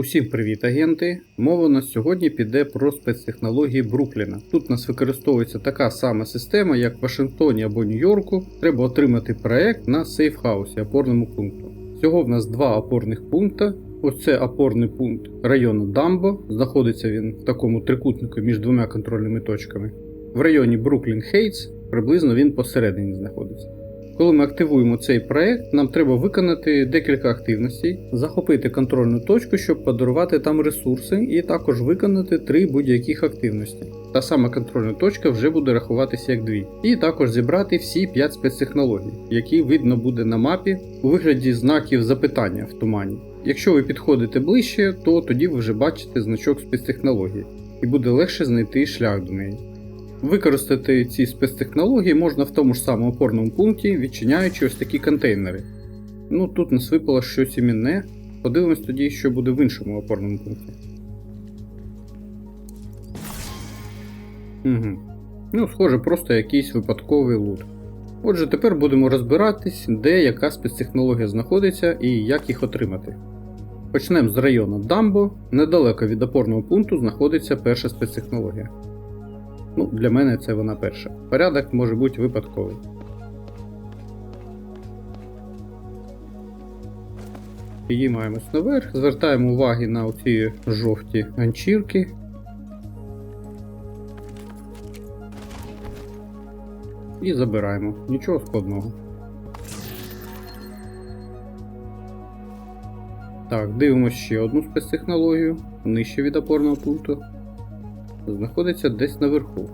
Усім привіт, агенти! Мова у нас сьогодні піде про спецтехнології Брукліна. Тут у нас використовується така сама система, як в Вашингтоні або Нью-Йорку. Треба отримати проект на сейфхаусі опорному пункту. Всього в нас два опорних пункти. Ось це опорний пункт району Дамбо. Знаходиться він в такому трикутнику між двома контрольними точками. В районі Бруклін Хейтс приблизно він посередині знаходиться. Коли ми активуємо цей проект, нам треба виконати декілька активностей, захопити контрольну точку, щоб подарувати там ресурси, і також виконати три будь-яких активності. Та сама контрольна точка вже буде рахуватися як дві. І також зібрати всі 5 спецтехнологій, які видно буде на мапі у вигляді знаків запитання в тумані. Якщо ви підходите ближче, то тоді ви вже бачите значок спецтехнології, і буде легше знайти шлях до неї. Використати ці спецтехнології можна в тому ж самому опорному пункті, відчиняючи ось такі контейнери. Ну тут нас випало щось іменне. Подивимось тоді, що буде в іншому опорному пункті. Угу. Ну, схоже, просто якийсь випадковий лут. Отже, тепер будемо розбиратись, де яка спецтехнологія знаходиться і як їх отримати. Почнемо з району Дамбо. Недалеко від опорного пункту знаходиться перша спецтехнологія. Ну, для мене це вона перша. Порядок може бути випадковий. Підіймаємось наверх, звертаємо уваги на оці жовті ганчірки. І забираємо. Нічого складного. Так, дивимося ще одну спецтехнологію нижче від опорного пункту знаходиться десь наверху.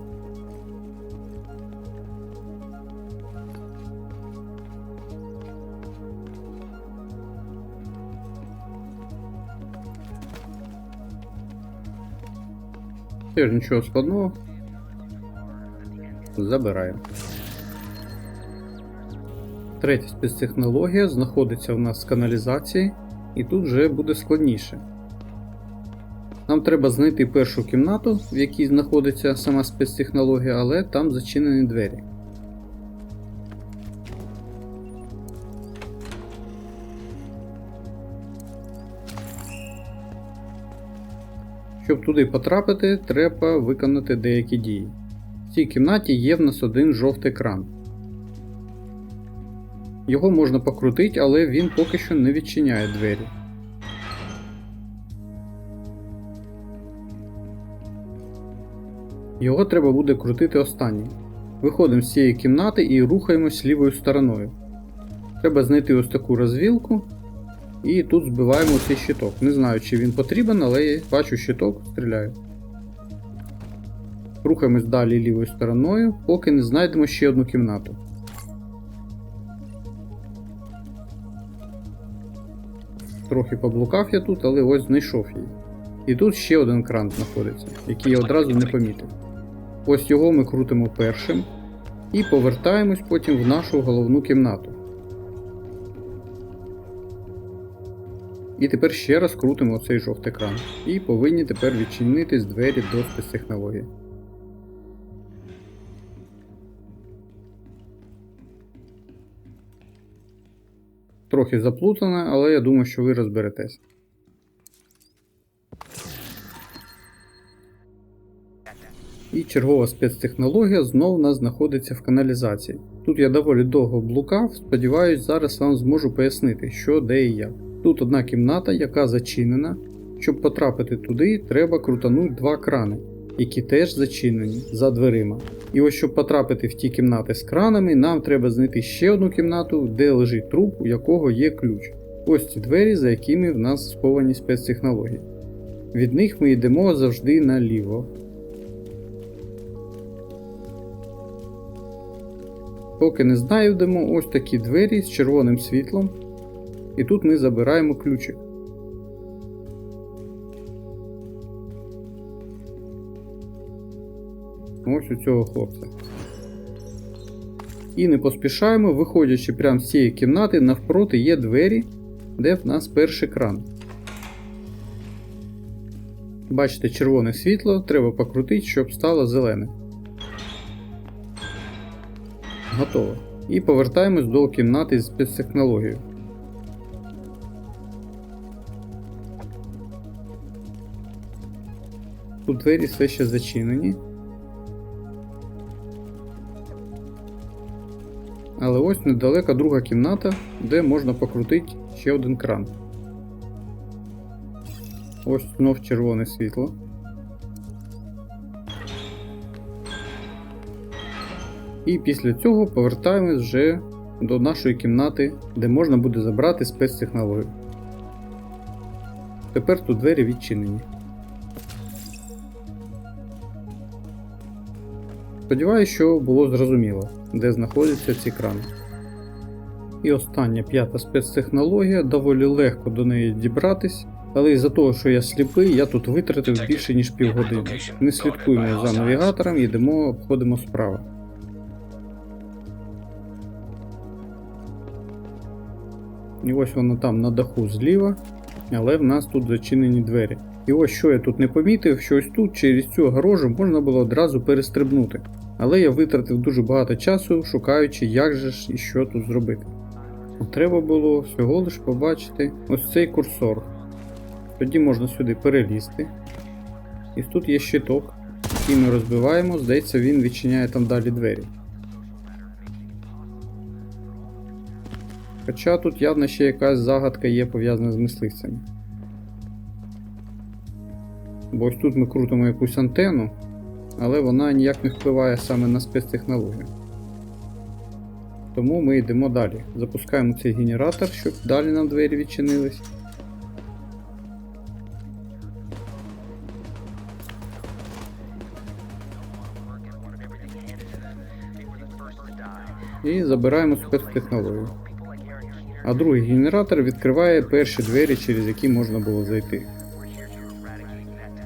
Теж нічого складного. Забираємо. Третя спецтехнологія знаходиться у нас в каналізації, і тут вже буде складніше. Нам треба знайти першу кімнату, в якій знаходиться сама спецтехнологія, але там зачинені двері. Щоб туди потрапити, треба виконати деякі дії. В цій кімнаті є в нас один жовтий кран. Його можна покрутити, але він поки що не відчиняє двері. Його треба буде крутити останній. Виходимо з цієї кімнати і рухаємось лівою стороною. Треба знайти ось таку розвілку. І тут збиваємо цей щиток. Не знаю, чи він потрібен, але я бачу щиток, стріляю. Рухаємось далі лівою стороною, поки не знайдемо ще одну кімнату. Трохи поблукав я тут, але ось знайшов її. І тут ще один кран знаходиться, який я одразу не помітив. Ось його ми крутимо першим і повертаємось потім в нашу головну кімнату. І тепер ще раз крутимо цей жовтий кран. І повинні тепер відчинитись двері до спецтехнології. Трохи заплутане, але я думаю, що ви розберетесь. І чергова спецтехнологія знову нас знаходиться в каналізації. Тут я доволі довго блукав, сподіваюсь, зараз вам зможу пояснити, що де і як. Тут одна кімната, яка зачинена. Щоб потрапити туди, треба крутанути два крани, які теж зачинені за дверима. І ось щоб потрапити в ті кімнати з кранами, нам треба знайти ще одну кімнату, де лежить труп, у якого є ключ. Ось ці двері, за якими в нас сховані спецтехнології. Від них ми йдемо завжди наліво. Поки не знайдемо ось такі двері з червоним світлом, і тут ми забираємо ключик. Ось у цього хлопця. І не поспішаємо, виходячи прямо з цієї кімнати, навпроти є двері, де в нас перший кран. Бачите, червоне світло, треба покрутити, щоб стало зелене. Готово. І повертаємось до кімнати з спецтехнологією. Тут двері все ще зачинені. Але ось недалеко друга кімната, де можна покрутити ще один кран. Ось знов червоне світло. І після цього повертаємось вже до нашої кімнати, де можна буде забрати спецтехнологію. Тепер тут двері відчинені. Сподіваюсь, що було зрозуміло, де знаходяться ці крани. І остання п'ята спецтехнологія, доволі легко до неї дібратись, але із-за того, що я сліпий, я тут витратив більше ніж півгодини. Не слідкуємо за навігатором, йдемо, обходимо справа. І ось воно там на даху зліва, але в нас тут зачинені двері. І ось що я тут не помітив, що ось тут через цю огорожу можна було одразу перестрибнути. Але я витратив дуже багато часу, шукаючи, як же ж і що тут зробити. Треба було всього лиш побачити ось цей курсор. Тоді можна сюди перелізти. І тут є щиток, який ми розбиваємо, здається, він відчиняє там далі двері. Хоча тут явно ще якась загадка є пов'язана з мисливцями. Бо ось тут ми крутимо якусь антенну, але вона ніяк не впливає саме на спецтехнологію. Тому ми йдемо далі. Запускаємо цей генератор, щоб далі нам двері відчинились. І забираємо спецтехнологію. А другий генератор відкриває перші двері, через які можна було зайти.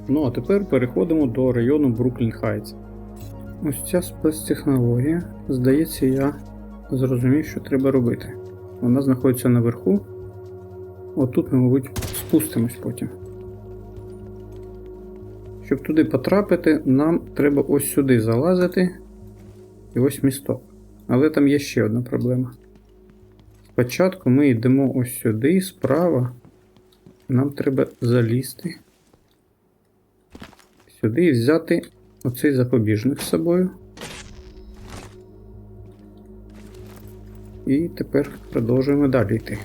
Ну а тепер переходимо до району Бруклін Хайтс. Ось ця спецтехнологія, здається, я зрозумів, що треба робити. Вона знаходиться наверху. Отут ми, мабуть, спустимось потім. Щоб туди потрапити, нам треба ось сюди залазити. І ось місток. Але там є ще одна проблема. Спочатку ми йдемо ось сюди, справа. Нам треба залізти. Сюди і взяти оцей запобіжник з собою. І тепер продовжуємо далі йти.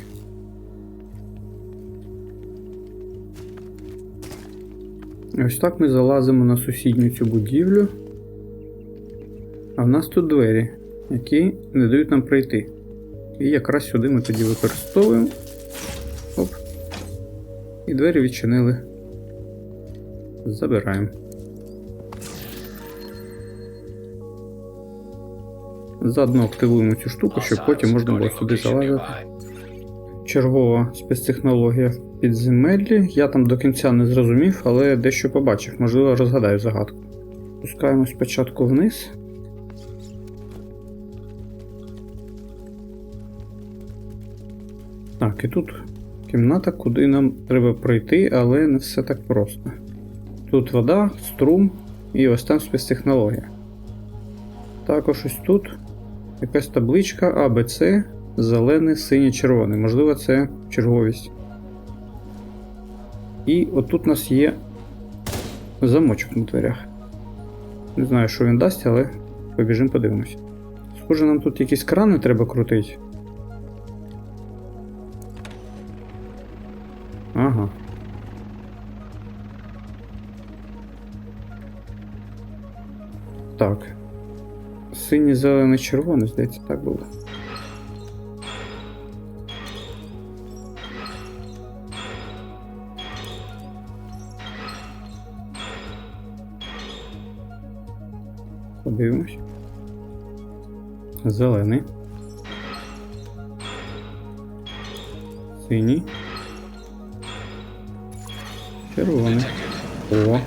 Ось так ми залазимо на сусідню цю будівлю. А в нас тут двері, які не дають нам пройти. І якраз сюди ми тоді використовуємо. Оп. І двері відчинили. Забираємо. Заодно активуємо цю штуку, щоб потім можна було сюди залазити. Чергова спецтехнологія в підземеллі. Я там до кінця не зрозумів, але дещо побачив, можливо, розгадаю загадку. Спускаємо спочатку вниз. Так, і тут кімната, куди нам треба пройти, але не все так просто. Тут вода, струм і ось там спецтехнологія. Також ось тут якась табличка А, Б, С, зелений, синій, червоний. Можливо, це черговість. І отут у нас є замочок на дверях. Не знаю, що він дасть, але побіжимо подивимось. Схоже, нам тут якісь крани треба крутити. Синій, зелений, червоний, здається, так було. Подивимось. Зелений. Синій. Червоний. О,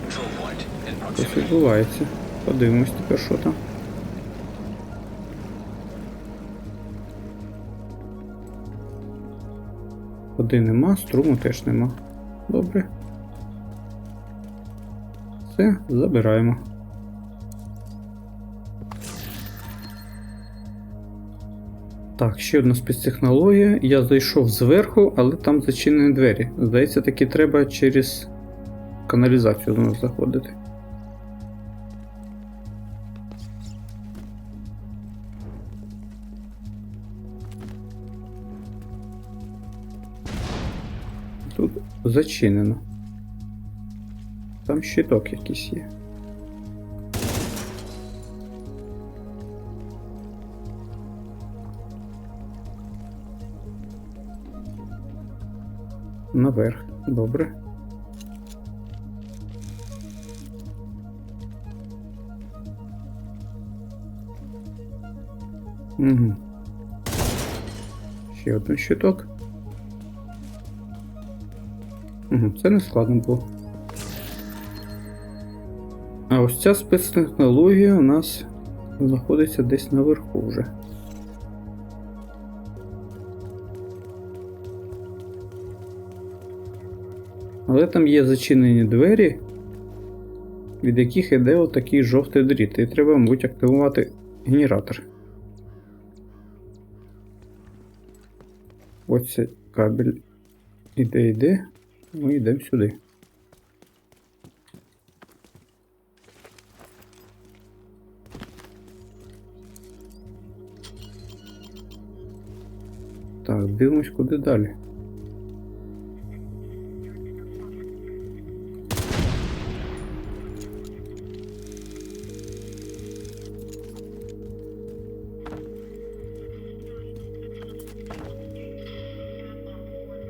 щось відбувається. Подивимось тепер, що там. Води нема, струму теж нема. Добре. Все, забираємо. Так, ще одна спецтехнологія. Я зайшов зверху, але там зачинені двері. Здається, таки треба через каналізацію до нас заходити. Зачинено. Там щиток якийсь є. Наверх. Добре. Угу. Ще один щиток. Це не складно було. А ось ця спецтехнологія у нас знаходиться десь наверху вже. Але там є зачинені двері, від яких іде отакий жовтий дріт, і треба, мабуть, активувати генератор. Ось цей кабель іде, ми йдемо сюди. Так, дивимось куди далі.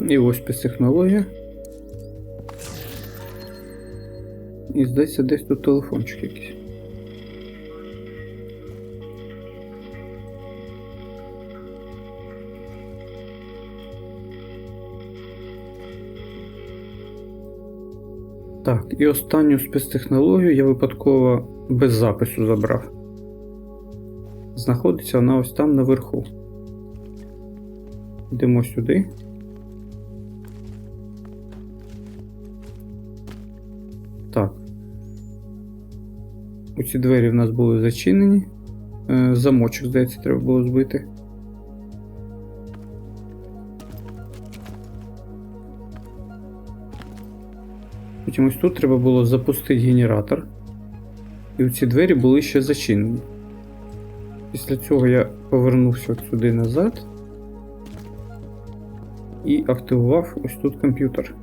І ось спецтехнологія. І здається, десь тут телефончик якийсь. Так, і останню спецтехнологію я випадково без запису забрав. Знаходиться вона ось там наверху. Йдемо сюди. Оці двері в нас були зачинені. Е, Замочок, здається, треба було збити. Потім ось тут треба було запустити генератор. І ці двері були ще зачинені. Після цього я повернувся сюди назад і активував ось тут комп'ютер.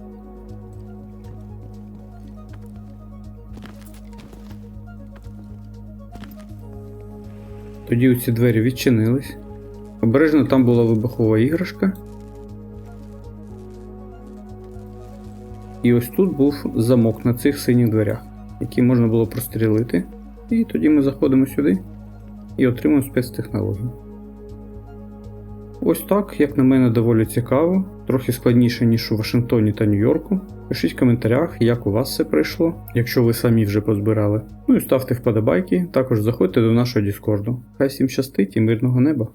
Тоді ці двері відчинились. Обережно там була вибухова іграшка. І ось тут був замок на цих синіх дверях, який можна було прострілити. І тоді ми заходимо сюди і отримуємо спецтехнологію. Ось так, як на мене, доволі цікаво, трохи складніше, ніж у Вашингтоні та Нью-Йорку. Пишіть в коментарях, як у вас все пройшло, якщо ви самі вже позбирали. Ну і ставте вподобайки, також заходьте до нашого Діскорду. Хай всім щастить і мирного неба!